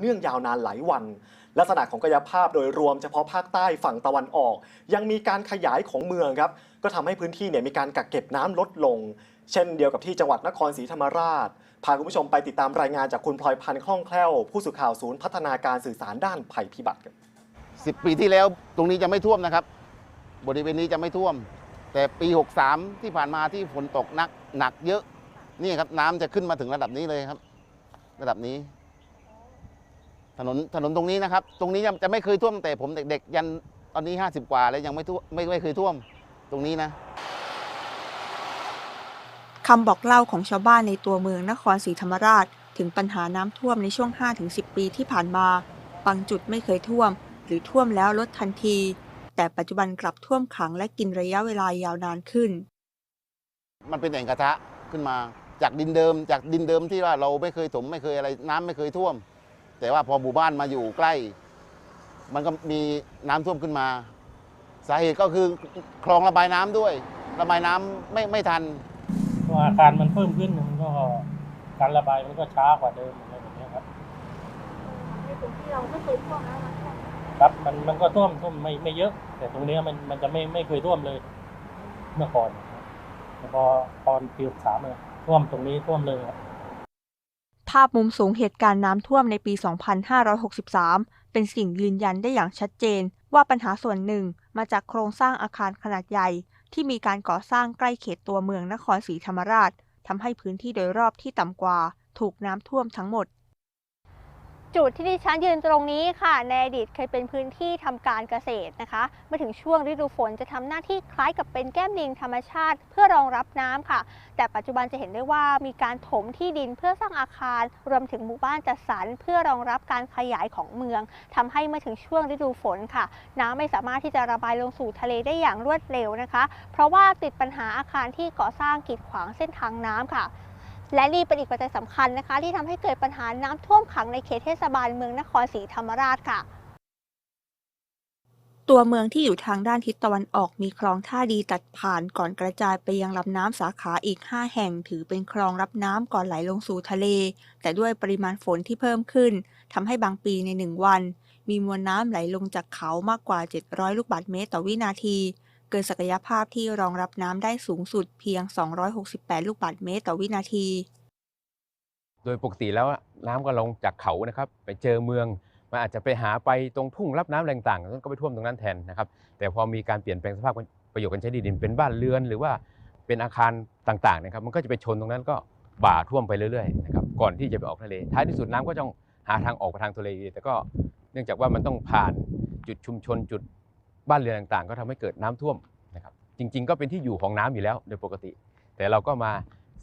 เนื่องยาวนานหลายวัน ลักษณะของกายภาพโดยรวมเฉพาะภาคใต้ฝั่งตะวันออก ยังมีการขยายของเมืองครับก็ทำให้พื้นที่เนี่ยมีการกักเก็บน้ำลดลง เช่นเดียวกับที่จังหวัดนครศรีธรรมราช พาคุณผู้ชมไปติดตามรายงานจากคุณพลอยพันธ์คล่องแคล่ว ผู้สื่อข่าวศูนย์พัฒนาการสื่อสารด้านภัยพิบัติครับสิบปีที่แล้วตรงนี้จะไม่ท่วมนะครับ บริเวณนี้จะไม่ท่วม แต่ปี 63 ที่ผ่านมาที่ฝนตกหนักหนักเยอะนี่ครับน้ำจะขึ้นมาถึงระดับนี้เลยครับ ระดับนี้ ถนนถนนตรงนี้นะครับ ตรงนี้จะไม่เคยท่วมแต่ผมเด็กๆยันตอนนี้ 50 กว่าแล้วยังไม่ท่วมไม่ไม่เคยท่วมตรงนี้นะคำบอกเล่าของชาวบ้านในตัวเมืองนครศรีธรรมราช ถึงปัญหาน้ำท่วมในช่วง 5-10 ปีที่ผ่านมา บางจุดไม่เคยท่วม หรือท่วมแล้วลดทันที แต่ปัจจุบันกลับท่วมขังและกินระยะเวลายาวนานขึ้น มันเป็นแอ่งกระทะขึ้นมา จากดินเดิม จากดินเดิมที่ว่าเราไม่เคยถมไม่เคยอะไร น้ำไม่เคยท่วม แต่ว่าพอหมู่บ้านมาอยู่ใกล้ มันก็มีน้ำท่วมขึ้นมา สาเหตุก็คือคลองระบายน้ำด้วย ระบายน้ำไม่ไม่ทันตัวอาคารมันเพิ่มขึ้นมันก็การระบายมันก็ช้ากว่าเดิมอะไรแบบนี้ครับในพื้นที่เราไม่เคยท่วมนะน้ำท่วมครับมันมันก็ท่วมท่วมไม่ไม่เยอะ แต่ตรงเนี้ยมันมันจะไม่ไม่เคยท่วมเลย เมื่อก่อนนะครับแต่พอตอนปีสามเนี่ยท่วมตรงนี้ท่วมเลยครับ ภาพมุมสูงเหตุการณ์น้ำท่วมในปี 2563 เป็นสิ่งยืนยันได้อย่างชัดเจน ว่าปัญหาส่วนหนึ่งมาจากโครงสร้างอาคารขนาดใหญ่ ที่มีการก่อสร้างใกล้เขตตัวเมืองนครศรีธรรมราชทำให้พื้นที่โดยรอบที่ต่ำกว่า ถูกน้ำท่วมทั้งหมด จุดที่ดิฉันยืนตรงนี้ค่ะ ในอดีตเคยเป็นพื้นที่ทำการเกษตรนะคะ เมื่อถึงช่วงฤดูฝนจะทำหน้าที่คล้ายกับเป็นแก้มลิงธรรมชาติ เพื่อรองรับน้ำค่ะ แต่ปัจจุบันจะเห็นได้ว่ามีการถมที่ดินเพื่อสร้างอาคาร รวมถึงหมู่บ้านจัดสรรเพื่อรองรับการขยายของเมืองทำให้เมื่อถึงช่วงฤดูฝนค่ะ น้ำไม่สามารถที่จะระบายลงสู่ทะเลได้อย่างรวดเร็วนะคะ เพราะว่าติดปัญหาอาคารที่ก่อสร้างกีดขวางเส้นทางน้ำค่ะ และนี่เป็นอีกปัจจัยสำคัญนะคะ ที่ทำให้เกิดปัญหาน้ำท่วมขังในเขตเทศบาลเมืองนครศรีธรรมราชค่ะ ตัวเมืองที่อยู่ทางด้านทิศตะวันออกมีคลองท่าดีตัดผ่านก่อนกระจายไปยังลำน้ำสาขาอีก 5 แห่งถือเป็นคลองรับน้ำก่อนไหลลงสู่ทะเล แต่ด้วยปริมาณฝนที่เพิ่มขึ้นทำให้บางปีในหนึ่งวัน มีมวลน้ำไหลลงจากเขามากกว่า 700 ลูกบาศก์เมตรต่อวินาที เกินศักยภาพที่รองรับน้ำได้สูงสุดเพียง 268 ลูกบาศก์เมตรต่อวินาที โดยปกติแล้วน้ำก็ลงจากเขานะครับ ไปเจอเมืองมันอาจจะไปหาไปตรงทุ่งรับน้ำแรงต่างๆก็ไปท่วมตรงนั้นแทนนะครับ แต่พอมีการเปลี่ยนแปลงสภาพประโยชน์การใช้ดินเป็นบ้านเรือน หรือว่าเป็นอาคารต่างๆนะครับ มันก็จะไปชนตรงนั้นก็บ่าท่วมไปเรื่อยๆนะครับก่อนที่จะไปออกทะเลท้ายที่สุดน้ำก็ต้องหาทางออกไปทางทะเลแต่ก็เนื่องจากว่ามันต้องผ่านจุดชุมชนจุด บ้านเรือนต่างๆ ก็ทำให้เกิดน้ำท่วมนะครับจริง ๆ ก็เป็นที่อยู่ของน้ำอยู่แล้วโดยปกติ แต่เราก็มา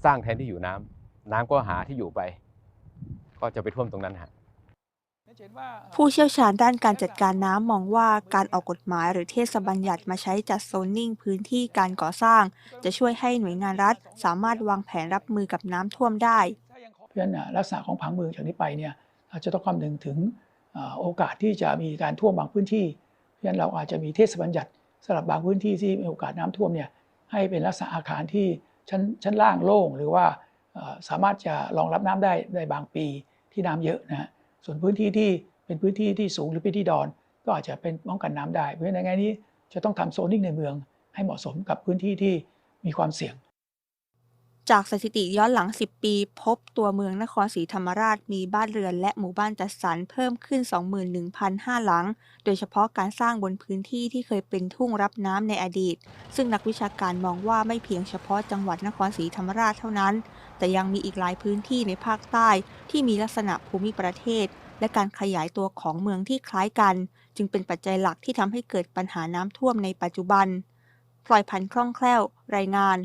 สร้างแทนที่อยู่น้ำน้ำก็หาที่อยู่ไป ก็จะไปท่วมตรงนั้นฮะผู้เชี่ยวชาญด้านการจัดการน้ำมองว่าการออกกฎหมายหรือเทศบัญญัติมาใช้จัดโซนนิ่งพื้นที่การก่อสร้าง จะช่วยให้หน่วยงานรัฐ สามารถวางแผนรับมือกับน้ำท่วมได้ เพราะฉะนั้นอะลักษณะของผังเมืองจากนี้ไปเนี่ยเราจะต้องคำนึงถึงอ่าโอกาสที่จะมีการท่วมบางพื้นที่ เพราะฉะนั้นเราอาจจะมีเทศบัญญัติสำหรับบางพื้นที่ที่มีโอกาสน้ำท่วมเนี่ยให้เป็นลักษณะอาคารที่ชั้นชั้นล่างโล่งหรือว่าสามารถจะรองรับน้ำได้ในบางปีที่น้ำเยอะนะฮะส่วนพื้นที่ที่เป็นพื้นที่ที่สูงหรือพื้นที่ดอน ก็อาจจะเป็นป้องกันน้ำได้ เพราะฉะนั้นในแง่นี้จะต้องทำโซนนิ่งในเมือง ให้เหมาะสมกับพื้นที่ที่มีความเสี่ยง จากสถิติย้อนหลัง 10 ปี พบตัวเมืองนครศรีธรรมราชมีบ้านเรือนและหมู่บ้านจัดสรรเพิ่มขึ้น 21,005 หลัง โดยเฉพาะการสร้างบนพื้นที่ที่เคยเป็นทุ่งรับน้ำในอดีต ซึ่งนักวิชาการมองว่าไม่เพียงเฉพาะจังหวัดนครศรีธรรมราชเท่านั้น แต่ยังมีอีกหลายพื้นที่ในภาคใต้ที่มีลักษณะภูมิประเทศ และการขยายตัวของเมืองที่คล้ายกัน จึงเป็นปัจจัยหลักที่ทำให้เกิดปัญหาน้ำท่วมในปัจจุบันพลอยพันธ์คล่องแคล่ว รายงาน